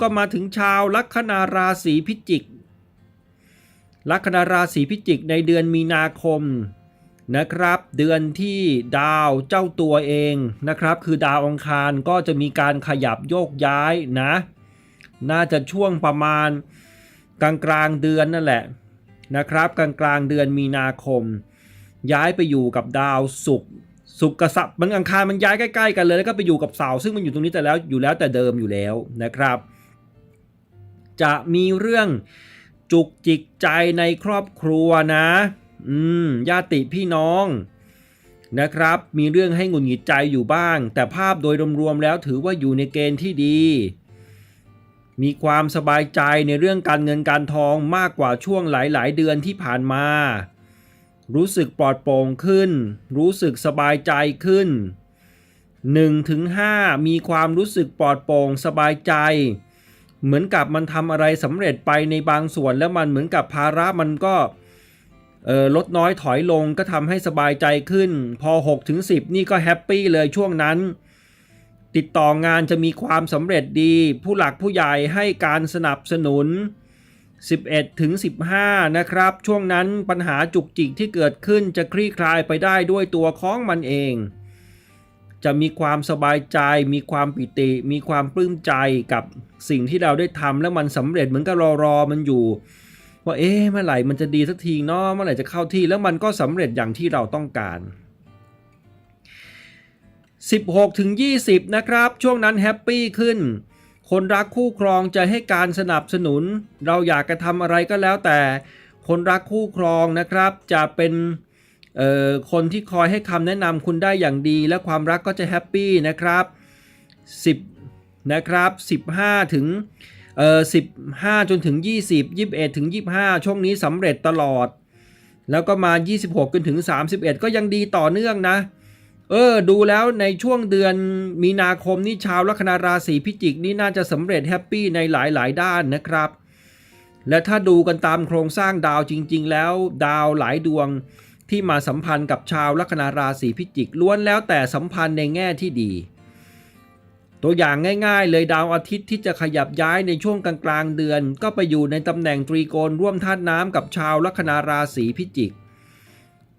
ก็มาถึงชาวลัคนาราศีพิจิก ลัคนาราศีพิจิกในเดือนมีนาคมนะครับ เดือนที่ดาวเจ้าตัวเองนะครับ คือดาวองคารก็จะมีการขยับโยกย้ายนะ น่าจะช่วงประมาณกลางกลางเดือนนั่นแหละนะครับกลางกลางเดือนมีนาคม ย้ายไปอยู่กับดาวศุกร์ศุกร์กับสับมันอังคารมันย้ายใกล้ๆกันเลยแล้วก็ไปอยู่กับเสาร์ซึ่งมันอยู่ตรงนี้แต่แล้วอยู่แล้วแต่เดิมอยู่แล้วนะครับ จะมีเรื่องจุกจิกใจในครอบครัวนะ อืมญาติพี่น้องนะครับ มีเรื่องให้หงุดหงิดใจอยู่บ้าง แต่ภาพโดยรวมๆแล้วถือว่าอยู่ในเกณฑ์ที่ดี มีความสบายใจในเรื่องการเงินการทองมากกว่าช่วงหลายๆ เดือนที่ผ่านมา รู้สึกปลอดโปร่งขึ้น รู้สึกสบายใจขึ้น1ถึง5มีความรู้สึกปลอดโปร่งสบายใจ เหมือนกับมันทำอะไรสำเร็จไปในบางส่วนแล้วมันเหมือนกับภาระมันก็ลดน้อยถอยลงก็ทำให้สบายใจขึ้น พอ 6 ถึง 10 นี่ก็แฮปปี้เลยช่วงนั้น ติดต่องานจะมีความสำเร็จดี ผู้หลักผู้ใหญ่ให้การสนับสนุน 11 ถึง 15 นะครับ ช่วงนั้นปัญหาจุกจิกที่เกิดขึ้นจะคลี่คลายไปได้ด้วยตัวของมันเอง จะมีความสบายใจ มีความปิติ มีความปลื้มใจกับสิ่งที่เราได้ทำแล้วมันสำเร็จเหมือนกับรอรอมันอยู่ ว่าเอ๊ะเมื่อไหร่มันจะดีสักทีเนาะเมื่อไหร่จะเข้าที่แล้วมันก็สำเร็จอย่างที่เราต้องการ 16ถึง20 นะครับ ช่วงนั้นแฮปปี้ขึ้น คนรักคู่ครองจะให้การสนับสนุน เราอยากจะทำอะไรก็แล้วแต่ คนรักคู่ครองนะครับ จะเป็น คนที่คอยให้คำแนะนำคุณได้อย่างดี และความรักก็จะแฮปปี้นะครับ 10 นะครับ 15 ถึงเอ่อ15 จนถึง 20 21 ถึง 25 ช่วงนี้สำเร็จตลอด แล้วก็มา 26 จนถึง 31 ก็ยังดีต่อเนื่องนะ เออ ดูแล้วในช่วงเดือนมีนาคมนี่ชาวลัคนาราศีพิจิกนี่น่าจะสำเร็จแฮปปี้ในหลายๆ ด้านนะครับ และถ้าดูกันตามโครงสร้างดาวจริง ๆ แล้วดาวหลายดวง ที่มาสัมพันธ์กับชาวลัคนาราศีพิจิกล้วนแล้วแต่สัมพันธ์ในแง่ที่ดี ตัวอย่างง่ายๆ เลยดาวอาทิตย์ที่จะขยับย้ายในช่วงกลางๆเดือน ก็ไปอยู่ในตำแหน่งตรีโกณร่วมธาตุน้ำกับชาวลัคนาราศีพิจิก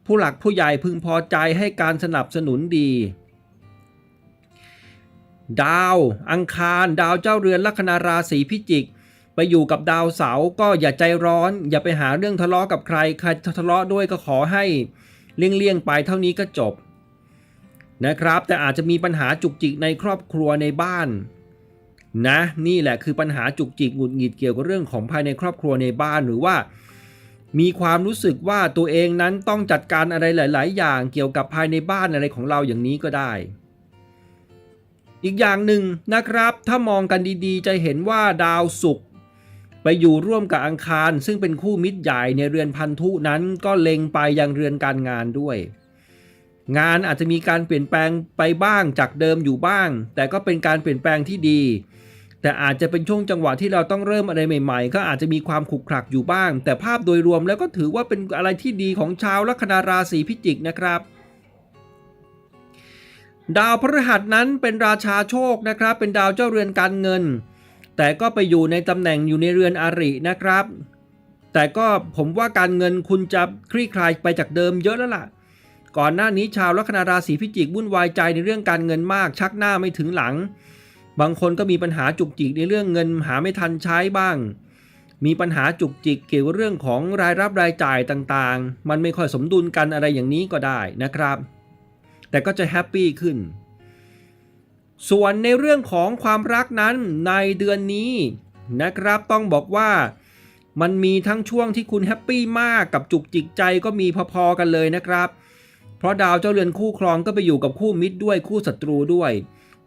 ผู้หลักผู้ใหญ่พึงพอใจให้การสนับสนุนดีดาว อังคาร ดาวเจ้าเรือนลัคนาราศีพิจิก ไปอยู่กับดาวเสาร์ก็อย่าใจร้อน อย่าไปหาเรื่องทะเลาะกับใครใครทะเลาะด้วยก็ขอให้เลี่ยงๆไปเท่านี้ก็จบนะครับ แต่อาจจะมีปัญหาจุกจิกในครอบครัวในบ้าน นะ นี่แหละคือปัญหาจุกจิกหงุดหงิดเกี่ยวกับเรื่องของภายในครอบครัวในบ้านหรือว่า มีความรู้สึกว่าตัวเองนั้นต้องจัดการอะไรหลาย ๆ อย่างเกี่ยวกับภายในบ้านอะไรของเราอย่างนี้ก็ได้ อีกอย่างหนึ่งนะครับ ถ้ามองกันดีๆ จะเห็นว่าดาวศุกร์ ไปอยู่ร่วมกับอังคาร ซึ่งเป็นคู่มิตรใหญ่ในเรือนพันธุนั้นก็เล็งไปยังเรือนการงานด้วย งานอาจจะมีการเปลี่ยนแปลงไปบ้างจากเดิมอยู่บ้าง แต่ก็เป็นการเปลี่ยนแปลงที่ดี แต่อาจจะเป็นช่วงจังหวะที่เราต้องเริ่มอะไรใหม่ๆ ก็อาจจะมีความขลุกขลักอยู่บ้าง แต่ภาพโดยรวมแล้วก็ถือว่าเป็นอะไรที่ดีของชาวลัคนาราศีพิจิกนะครับดาวพฤหัสนั้นเป็นราชาโชคนะครับ เป็นดาวเจ้าเรือนการเงิน แต่ก็ไปอยู่ในตำแหน่งอยู่ในเรือนอารินะครับ แต่ก็ผมว่าการเงินคุณจะคลี่คลายไปจากเดิมเยอะแล้วล่ะ ก่อนหน้านี้ชาวลัคนาราศีพิจิกวุ่นวายใจในเรื่องการเงินมาก ชักหน้าไม่ถึงหลัง บางคนก็มีปัญหาจุกจิกในเรื่องเงินหาไม่ทันใช้บ้าง มีปัญหาจุกจิกเกี่ยวกับเรื่องของรายรับรายจ่ายต่างๆ มันไม่ค่อยสมดุลกันอะไรอย่างนี้ก็ได้นะครับ แต่ก็จะแฮปปี้ขึ้น ส่วนในเรื่องของความรักนั้นในเดือนนี้นะครับต้องบอกว่ามันมีทั้งช่วงที่คุณแฮปปี้มากกับจุกจิกใจก็มีพอๆกันเลยนะครับ เพราะดาวเจ้าเรือนคู่ครองก็ไปอยู่กับคู่มิตรด้วยคู่ศัตรูด้วย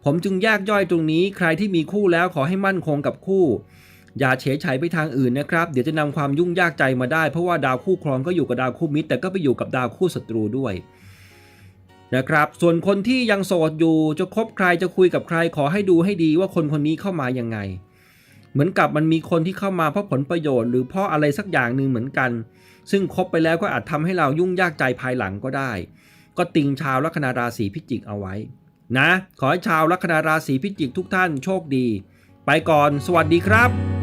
ผมจึงแยกย่อยตรงนี้ใครที่มีคู่แล้วขอให้มั่นคงกับคู่ อย่าเฉยชัยไปทางอื่นนะครับ เดี๋ยวจะนำความยุ่งยากใจมาได้ เพราะว่าดาวคู่ครองก็อยู่กับดาวคู่มิตร แต่ก็ไปอยู่กับดาวคู่ศัตรูด้วย นะครับ ส่วนคนที่ยังโสดอยู่จะคบใครจะคุยกับใครขอให้ดูให้ดีว่าคนคนนี้เข้ามายังไง เหมือนกับมันมีคนที่เข้ามาเพราะผลประโยชน์หรือเพราะอะไรสักอย่างหนึ่งเหมือนกัน ซึ่งคบไปแล้วก็อาจทำให้เรายุ่งยากใจภายหลังก็ได้ ก็ติงชาวลัคนาราศีพิจิกเอาไว้ นะ ขอให้ชาวลัคนาราศีพิจิกทุกท่านโชคดี ไปก่อน สวัสดีครับ